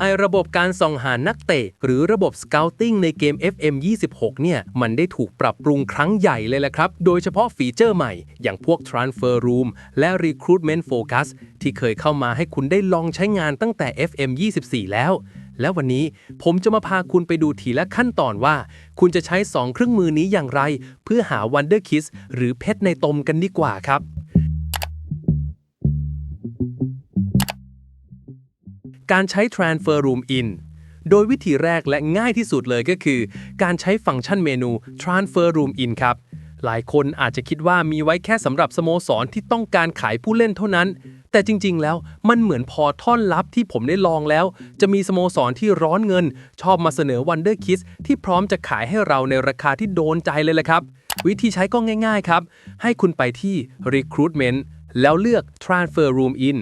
ไอระบบการส่องหานักเตะ หรือระบบ Scouting ในเกม FM 26 เนี่ย มันได้ถูกปรับปรุงครั้งใหญ่เลยแหละครับ โดยเฉพาะฟีเจอร์ใหม่ อย่างพวก Transfer Room และ Recruitment Focus ที่เคยเข้ามาให้คุณได้ลองใช้งานตั้งแต่ FM 24 แล้ว และวันนี้ผมจะมาพาคุณไปดูทีละขั้นตอนว่า คุณจะใช้ 2 เครื่องมือนี้อย่างไร เพื่อหา Wonder Kiss หรือเพชรในตมกันดีกว่าครับ การใช้ Transfer Room In โดยวิธีแรกและง่ายที่สุดเลยก็คือ การใช้ฟังก์ชันเมนู Transfer Room In ครับ หลายคนอาจจะคิดว่ามีไว้แค่สำหรับสโมสรที่ต้องการขายผู้เล่นเท่านั้น แต่จริง ๆ แล้วมันเหมือนพอท่อนลับที่ผมได้ลองแล้ว จะมีสโมสรที่ร้อนเงิน ชอบมาเสนอ Wonder Kiss ที่พร้อมจะขายให้เราในราคาที่โดนใจเลยละครับ วิธีใช้ก็ง่าย ๆ ครับ ให้คุณไปที่ Recruitment แล้วเลือก Transfer Room In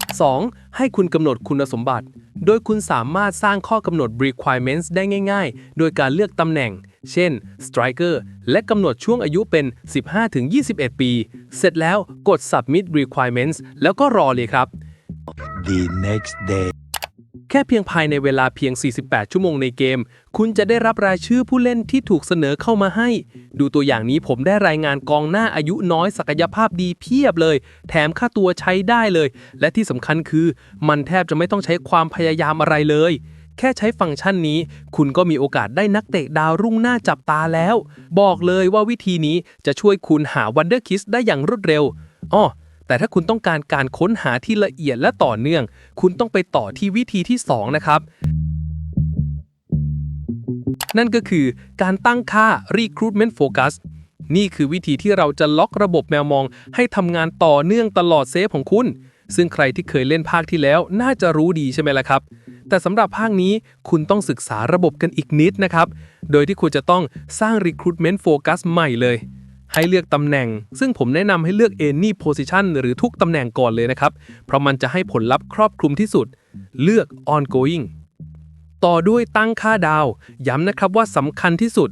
2. ให้คุณกำหนดคุณสมบัติ โดยคุณสามารถสร้างข้อกำหนด requirements ได้ง่าย ๆ โดยการเลือกตำแหน่ง เช่น striker และกำหนดช่วงอายุเป็น 15-21 ปี เสร็จแล้วกด submit requirements แล้วก็รอเลยครับ the next day. แค่เพียงภายในเวลาเพียง 48 ชั่วโมงในเกม คุณจะได้รับรายชื่อผู้เล่นที่ถูกเสนอเข้ามาให้ ดูตัวอย่างนี้ผมได้รายงานกองหน้าอายุน้อยศักยภาพดีเพียบเลย แถมค่าตัวใช้ได้เลย และที่สำคัญคือ มันแทบจะไม่ต้องใช้ความพยายามอะไรเลย แค่ใช้ฟังก์ชันนี้ คุณก็มีโอกาสได้นักเตะดาวรุ่งหน้าจับตาแล้ว บอกเลยว่าวิธีนี้จะช่วยคุณหา Wonder Kiss ได้อย่างรวดเร็วอ้อ แต่ถ้าคุณต้องการการค้นหาที่ละเอียดและต่อเนื่อง คุณต้องไปต่อที่วิธีที่ 2 นะครับ นั่นก็คือการตั้งค่า recruitment focus นี่คือวิธีที่เราจะล็อกระบบแมวมอง ให้ทำงานต่อเนื่องตลอดเซฟของคุณ ซึ่งใครที่เคยเล่นภาคที่แล้วน่าจะรู้ดีใช่ไหมล่ะครับ แต่สำหรับภาคนี้คุณต้องศึกษาระบบกันอีกนิดนะครับ โดยที่คุณจะต้องสร้าง recruitment focus ใหม่เลย ให้เลือกตำแหน่ง ซึ่งผมแนะนำให้เลือก any position หรือทุกตำแหน่งก่อนเลยนะครับ เพราะมันจะให้ผลลัพธ์ครอบคลุมที่สุด เลือก ongoing ต่อด้วยตั้งค่าดาว ย้ำนะครับว่าสำคัญที่สุด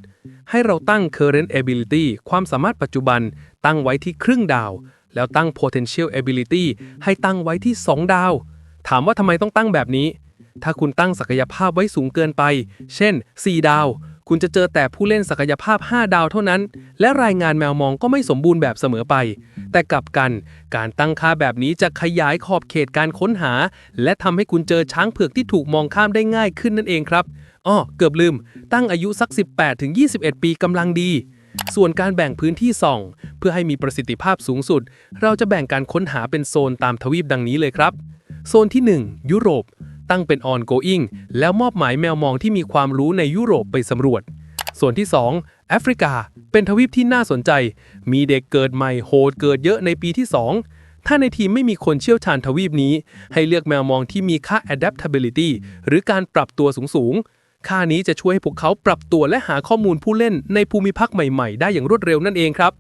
ให้เราตั้ง current ability ความสามารถปัจจุบัน ตั้งไว้ที่ครึ่งดาว แล้วตั้ง potential ability ให้ตั้งไว้ที่ 2 ดาว ถามว่าทำไมต้องตั้งแบบนี้ ถ้าคุณตั้งศักยภาพไว้สูงเกินไป เช่น 4 ดาว คุณจะเจอแต่ผู้เล่นศักยภาพ 5 ดาวเท่านั้น และรายงานแมวมองก็ไม่สมบูรณ์แบบเสมอไป แต่กลับกัน การตั้งค่าแบบนี้จะขยายขอบเขตการค้นหา และทำให้คุณเจอช้างเผือกที่ถูกมองข้ามได้ง่ายขึ้นนั่นเองครับอ้อเกือบลืม ตั้งอายุสัก 18-21 ปีกำลังดี ส่วนการแบ่งพื้นที่ส่อง เพื่อให้มีประสิทธิภาพสูงสุด เราจะแบ่งการค้นหาเป็นโซนตามทวีปดังนี้เลยครับ โซนที่ 1 ยุโรป ตั้งเป็น ongoing แล้วมอบหมายแมวมองที่มีความรู้ในยุโรปไปสำรวจ ส่วนที่ 2 แอฟริกา เป็นทวีปที่น่าสนใจ มีเด็กเกิดใหม่โหดเกิดเยอะในปีที่ 2 ถ้าในทีมไม่มีคนเชี่ยวชาญทวีปนี้ ให้เลือกแมวมองที่มีค่า adaptability หรือการปรับตัวสูงๆ ค่านี้จะช่วยให้พวกเขาปรับตัวและหาข้อมูลผู้เล่นในภูมิภาคใหม่ๆ ได้อย่างรวดเร็วนั่นเองครับ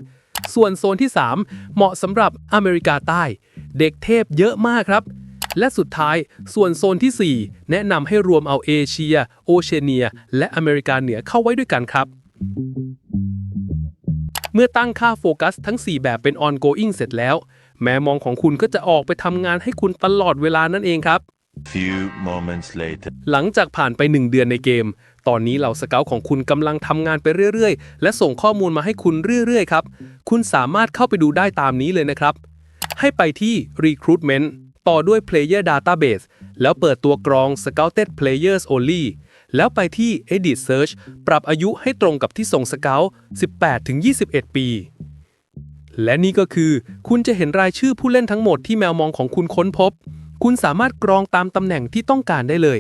ส่วนโซนที่ 3 เหมาะสำหรับอเมริกาใต้ เด็กเทพเยอะมากครับ และสุดท้ายส่วนโซนที่ 4 แนะนำให้รวมเอาเอเชีย โอเชียเนีย และอเมริกาเหนือเข้าไว้ด้วยกันครับ เมื่อตั้งค่าโฟกัสทั้ง 4 แบบเป็น ongoing เสร็จแล้ว แม้มองของคุณก็จะออกไปทำงานให้คุณตลอดเวลานั่นเองครับ Few moments later. หลังจากผ่านไป 1 เดือนในเกม ตอนนี้เหล่าสเกลของคุณกำลังทำงานไปเรื่อยๆ และส่งข้อมูลมาให้คุณเรื่อยๆ ครับ คุณสามารถเข้าไปดูได้ตามนี้เลยนะครับ ให้ไปที่ recruitment ต่อด้วย player database แล้วเปิดตัวกรอง scouted players only แล้วไปที่ edit search ปรับอายุให้ตรงกับที่ส่งสเกล18-21 ปี และนี่ก็คือ คุณจะเห็นรายชื่อผู้เล่นทั้งหมดที่แมวมองของคุณค้นพบ คุณสามารถกรองตามตำแหน่งที่ต้องการได้เลย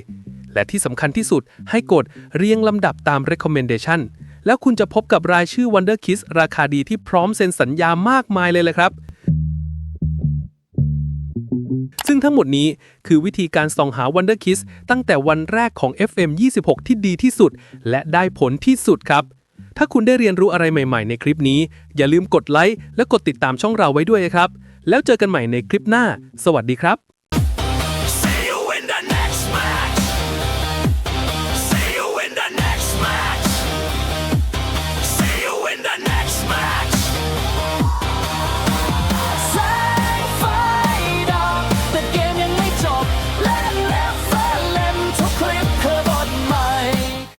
และที่สำคัญที่สุดให้กดเรียงลำดับตาม recommendation แล้วคุณจะพบกับรายชื่อ Wonder Kiss ราคาดีที่พร้อมเซ็นสัญญามากมายเลยแหละครับ ซึ่งทั้งหมดนี้คือวิธีการส่องหา Wonder Kiss ตั้งแต่วันแรกของ FM 26 ที่ดีที่สุด และได้ผลที่สุดครับ ถ้าคุณได้เรียนรู้อะไรใหม่ ๆ ในคลิปนี้ อย่าลืมกดไลค์และกดติดตามช่องเราไว้ด้วยครับ แล้วเจอกันใหม่ในคลิปหน้า สวัสดีครับ